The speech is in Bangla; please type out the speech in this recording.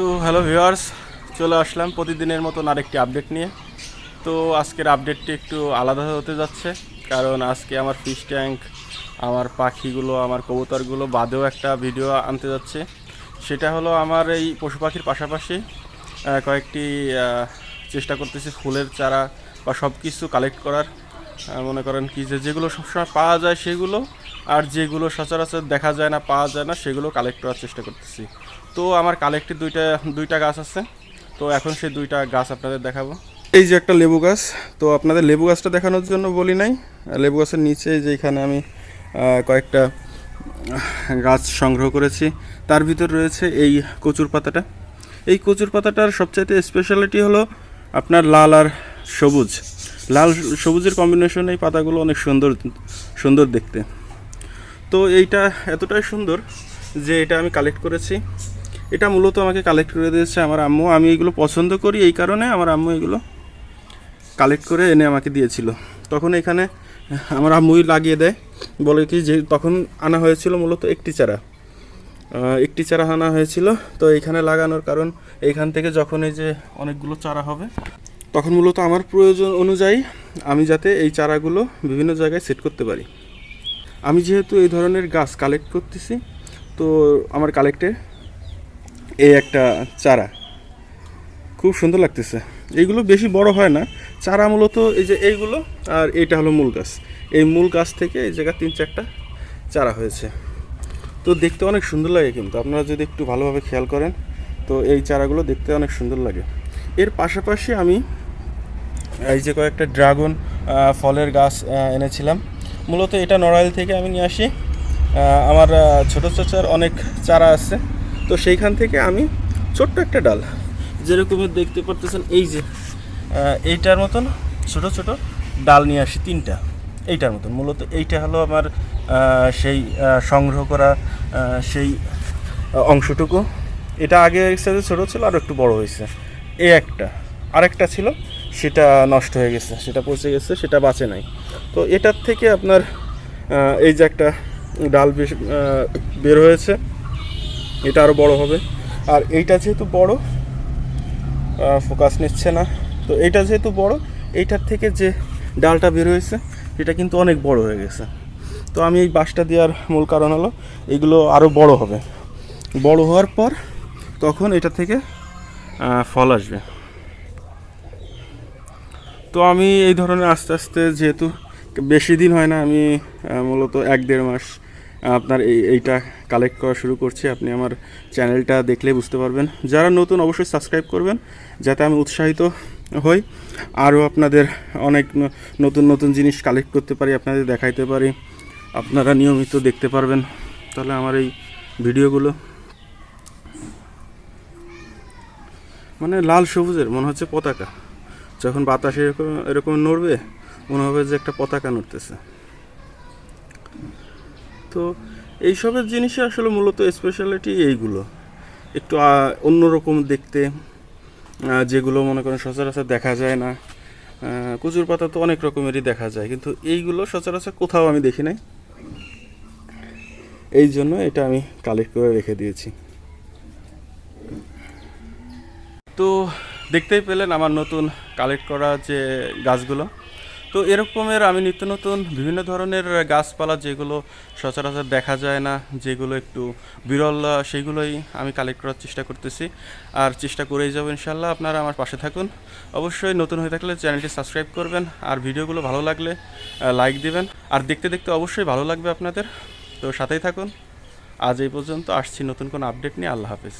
তো হ্যালো ভিউয়ার্স চলে আসলাম প্রতিদিনের মতন আরেকটি আপডেট নিয়ে। তো আজকের আপডেটটি একটু আলাদা হতে যাচ্ছে, কারণ আজকে আমার ফিশ ট্যাঙ্ক আমার পাখিগুলো, আমার কবুতরগুলো বাদেও একটা ভিডিও আনতে যাচ্ছে। সেটা হলো আমার এই পশু পাখির পাশাপাশি কয়েকটি চেষ্টা করতেছি ফুলের চারা বা সব কিছু কালেক্ট করার। মনে করেন কি যে যেগুলো সবসময় পাওয়া যায় সেগুলো, আর যেগুলো সচরাচর দেখা যায় না, পাওয়া যায় না, সেগুলো কালেক্ট করার চেষ্টা করতেছি। তো আমার কালেক্টের দুইটা দুইটা গাছ আছে। তো এখন সেই দুইটা গাছ আপনাদের দেখাবো। এই যে একটা লেবু গাছ, তো আপনাদের লেবু গাছটা দেখানোর জন্য বলি নাই। লেবু গাছের নিচে যে এখানে আমি কয়েকটা গাছ সংগ্রহ করেছি, তার ভিতর রয়েছে এই কচুর পাতাটা। এই কচুর পাতাটার সবচাইতে স্পেশালিটি হলো আপনার লাল আর সবুজ। লাল সবুজের কম্বিনেশন এই পাতাগুলো অনেক সুন্দর সুন্দর দেখতে। তো এইটা এতটাই সুন্দর যে এটা আমি কালেক্ট করেছি। এটা মূলত আমাকে কালেক্ট করে দিয়েছে আমার আম্মু। আমি এগুলো পছন্দ করি এই কারণে আমার আম্মু এগুলো কালেক্ট করে এনে আমাকে দিয়েছিল। তখন এখানে আমার আম্মুই লাগিয়ে দেয়। বলে কি যে তখন আনা হয়েছিল মূলত একটি চারা। একটি চারা আনা হয়েছিল। তো এখানে লাগানোর কারণ এইখান থেকে যখন এই যে অনেকগুলো চারা হবে তখন মূলত আমার প্রয়োজন অনুযায়ী আমি যাতে এই চারাগুলো বিভিন্ন জায়গায় সেট করতে পারি। আমি যেহেতু এই ধরনের গাছ কালেক্ট করতেছি, তো আমার কালেক্টে এই একটা চারা খুব সুন্দর লাগতেছে। এইগুলো বেশি বড় হয় না, চারা মূলত এই যে এইগুলো আর এইটা হলো মূল গাছ। এই মূল গাছ থেকে এই জায়গা তিন চারটা চারা হয়েছে। তো দেখতে অনেক সুন্দর লাগে কিন্তু, আপনারা যদি একটু ভালোভাবে খেয়াল করেন, তো এই চারাগুলো দেখতে অনেক সুন্দর লাগে। এর পাশাপাশি আমি এই যে কয়েকটা ড্রাগন ফলের গাছ এনেছিলাম। মূলত এটা নড়াইল থেকে আমি নিয়ে আসি। আমার ছোট চাচার অনেক চারা আছে। তো সেইখান থেকে আমি ছোট্ট একটা ডাল, যেরকম দেখতে পারতেছেন, এই যে এইটার মতন ছোট ছোট ডাল নিয়ে আসি, তিনটা। এইটার মতন। মূলত এইটা হলো আমার সেই সংগ্রহ করা সেই অংশটুকু। এটা আগে ছোটো ছিল, আর একটু বড় হয়েছে। এই একটা। আরেকটা ছিল সেটা নষ্ট হয়ে গেছে, সেটা পচে গেছে, সেটা বাঁচে নাই। তো এটার থেকে আপনার এই যে একটা ডাল বের হয়েছে, এটা আরও বড় হবে। আর এইটা যেহেতু বড় ফোকাস নিচ্ছে না। তো এইটা যেহেতু বড়, এইটার থেকে যে ডালটা বের হয়েছে এটা কিন্তু অনেক বড় হয়ে গেছে। তো আমি এই বাঁশটা দেওয়ার মূল কারণ হলো, এগুলো আরও বড় হবে। বড় হওয়ার পর তখন এটা থেকে ফল আসবে। তো আমি এই ধরনের আস্তে আস্তে যেহেতু বেশি দিন হয় না, আমি মূলত এক দেড় মাস আপনার এই, এইটা কালেক্ট করা শুরু করছি। আপনি আমার চ্যানেলটা দেখলে বুঝতে পারবেন। যারা নতুন অবশ্যই সাবস্ক্রাইব করবেন, যাতে আমি উৎসাহিত হই। আরও আপনাদের অনেক নতুন নতুন জিনিস কালেক্ট করতে পারি, আপনাদের দেখাইতে পারি, আপনারা নিয়মিত দেখতে পারবেন। তাহলে আমার এই ভিডিওগুলো মানে লাল সবুজের, মনে হচ্ছে পতাকা। যখন বাতাসে এরকম এরকম নড়বে, মনে হবে যে একটা পতাকা নড়তেছে। তো এইসবের জিনিসে আসলে মূলত স্পেশালিটি এইগুলো। একটু অন্যরকম দেখতে যেগুলো মনে করেন সচরাচর দেখা যায় না। কচুর পাতা তো অনেক রকমেরই দেখা যায়, কিন্তু এইগুলো সচরাচর কোথাও আমি দেখি নাই। এই জন্য এটা আমি কালেক্ট করে রেখে দিয়েছি। তো দেখতেই পেলেন আমার নতুন কালেক্ট করা যে গাছগুলো। তো এরকমের আমি নিত্য নতুন বিভিন্ন ধরনের গাছপালা যেগুলো সচরাচর দেখা যায় না, যেগুলো একটু বিরল সেইগুলোই আমি কালেক্ট করার চেষ্টা করতেছি। আর চেষ্টা করেই যাব ইনশাল্লাহ, আপনারা আমার পাশে থাকুন। অবশ্যই নতুন হয়ে থাকলে চ্যানেলটি সাবস্ক্রাইব করবেন, আর ভিডিওগুলো ভালো লাগলে লাইক দিবেন। আর দেখতে দেখতে অবশ্যই ভালো লাগবে আপনাদের। তো সাথেই থাকুন। আজ এই পর্যন্ত, আসছি নতুন কোনো আপডেট নিয়ে, আল্লাহ হাফেজ।